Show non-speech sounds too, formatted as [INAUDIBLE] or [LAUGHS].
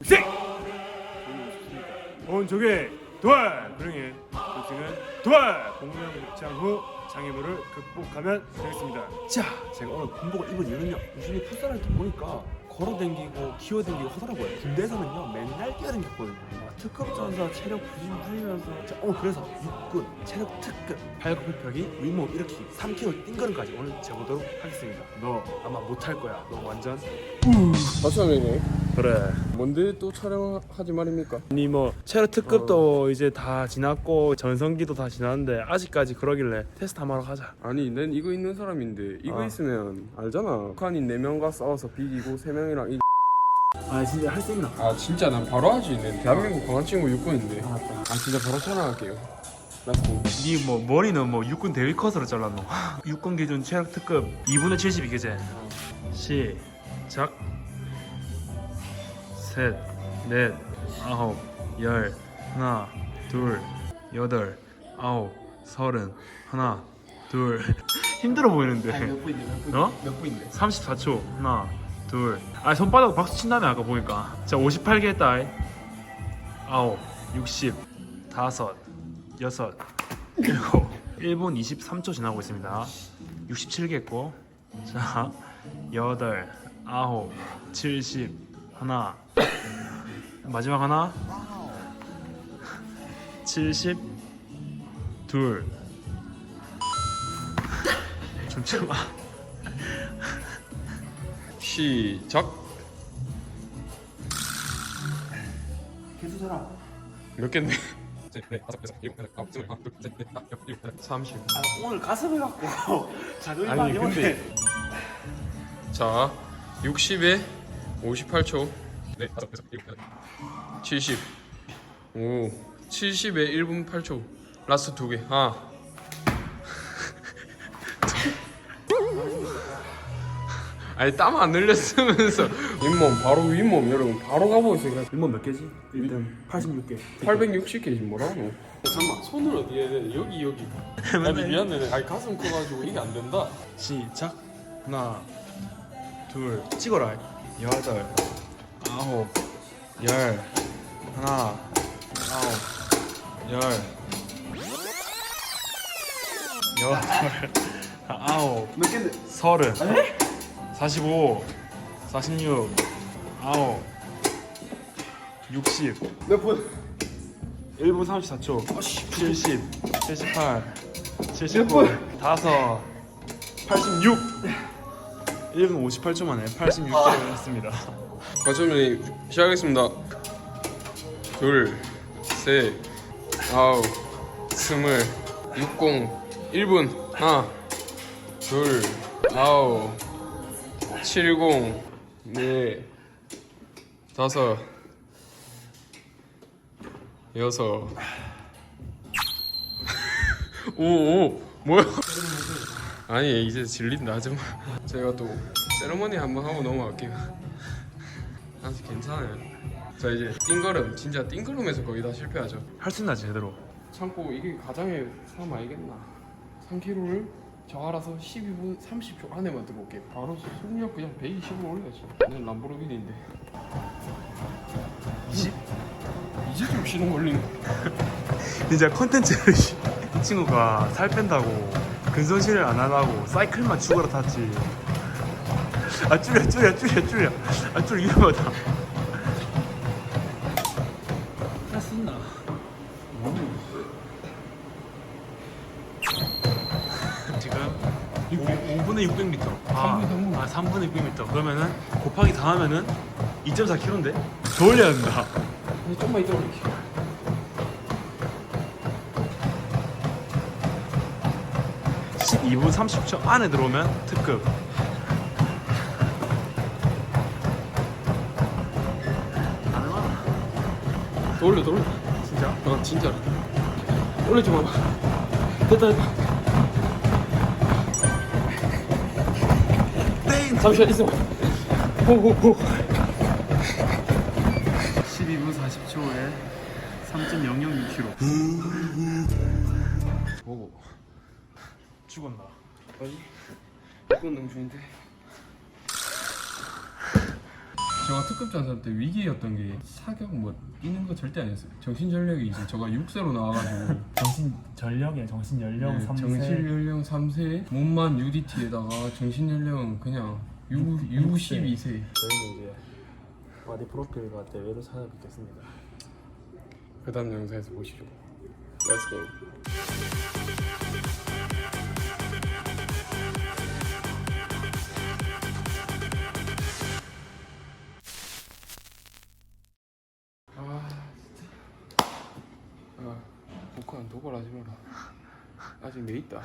생! 온종의 도알! 불행의 우승은 도알! 공명 입장 후 장애물을 극복하면 되겠습니다. 자, 제가 오늘 군복을 입은 이유는요. 요즘에 풋살할 때 보니까 걸어댕기고 기어댕기고 하더라고요. 군대에서는요 맨날 뛰어댕겼거든요. 막 특급 전사 체력 부심 풀리면서 자, 오늘 그래서 육군 체력 특급 발굽혀펴기 윗몸 일으키기 3kg 띵거름까지 오늘 재보도록 하겠습니다. 너 아마 못할 거야. 너 완전 박수영이네 그래. 뭔데 또 촬영하지 말입니까? 아니 뭐 체력 특급도 이제 다 지났고 전성기도 다 지났는데 아직까지 그러길래 테스트 한번 하러 가자. 아니 난 이거 있는 사람인데 이거 아. 있으면 알잖아 북한인 4명과 싸워서 비기고 3명이랑 이... 아 진짜 할 수 있나? 아 진짜 난 바로 하지 난 대한민국 강한 친구 육군인데 아, 맞다. 아 진짜 바로 촬영할게요 라스트 니뭐 머리는 뭐 육군 대위 컷으로 잘랐노? [LAUGHS] 육군 기준 체력 특급 2분의 72개제 시작 셋, 넷, 아홉, 열, 하나, 둘, 여덟, 아홉, 서른, 하나, 둘 [LAUGHS] 힘들어 보이는데 몇 분인데 몇 분? 어? 몇 분인데? 34초 하나 둘 아 손바닥 박수 친다며 아까 보니까 자 58개 했다 이. 아홉 60 다섯 여섯 일곱 1분 23초 지나고 있습니다 67개 했고 자 여덟 아홉 70 하나. 마지막 하나. 70 둘. 잠시만 시작. 계속 살아. 몇 갠데? 30 아, 오늘 가슴을 갖고 [LAUGHS] 자극이 아니 많이 근데 오네. 자 60에 58초. 70 오 70에 1분 8초. 라스트 두개. 아. [LAUGHS] 아니 땀 안 흘렸으면서. 윗몸 바로 윗몸 여러분. 바로 가보고 있으니까 일본 몇 개지? 일단 86개. 860개지 뭐라고. 잠깐만 손을 어디에 해 여기 여기. [LAUGHS] 아니 미안해. 아니 가슴 커가지고 이게 안 된다. 시작. 하나 둘 찍어라 여덟 아홉 열 하나 아홉 열 여덟 [LAUGHS] 아홉 몇 개인데? 서른 사십오 사십육 아홉 육십. 몇 분? 1분 34초. 70 78 79 다섯 86 1분 58초 만에 86개를 했습니다 [LAUGHS] 가수님 시작하겠습니다. 둘, 셋, 아홉, 스물, 육공, 일분 하나, 둘, 아홉, 칠공, 네, 다섯, 여섯, [LAUGHS] 오, 오, 뭐야? 아니 이제 질린다 좀. [LAUGHS] 제가 또 세레머니 한번 하고 넘어갈게요. [LAUGHS] 아직 괜찮아요. 자 이제 띵걸음 진짜 띵걸음에서 거의 다 실패하죠. 할 수 있나 제대로 참고 이게 가장의 삶 아니겠나? 3kg를 저 알아서 12분 30초 안에만 들어올게. 바로 속력 그냥 120으로 올려야지. 나는 람보르기니인데. 20? 이제 좀 시동 걸리네. [LAUGHS] 진짜 컨텐츠를 씨, 이 친구가 살 뺀다고 근손실을 안 하려고. 사이클만 죽어라 탔지 아 줄여 줄여 줄여 줄여. 아 줄여 위험하다. 할수 있나? 지금 5, 분의 600m 아, 3분의 300m. 아 3분의 600m 그러면은 곱하기 다 하면은 2.4km인데? 더 올려야 된다. 아니, 좀만 이따 올릴게. 12분 30초 안에 들어오면 특급 더 올려, 더 올려. 진짜? 어, 진짜로. 올려줘 봐봐. 됐다, 됐다. 땡! 잠시만 있어봐. 호호호. 12분 40초에 3.6 0.002kg. 죽었나? 아니 이건 너무 좋은데. 제가 특급 전사 때 위기였던 게 사격 뭐 뛰는 거 절대 안 했어요. 정신 전력이 이제 저가 6세로 나와가지고. 정신 전력에 정신 연령 네, 3세. 정신 연령 3세. 몸만 UDT에다가 정신 연령 그냥 U, U 12세. 저희는 이제 와디 프로필과 대회로 찾아뵙겠습니다. 그 다음 영상에서 보시죠. Let's go 도발하지 마라. 아직 내 있다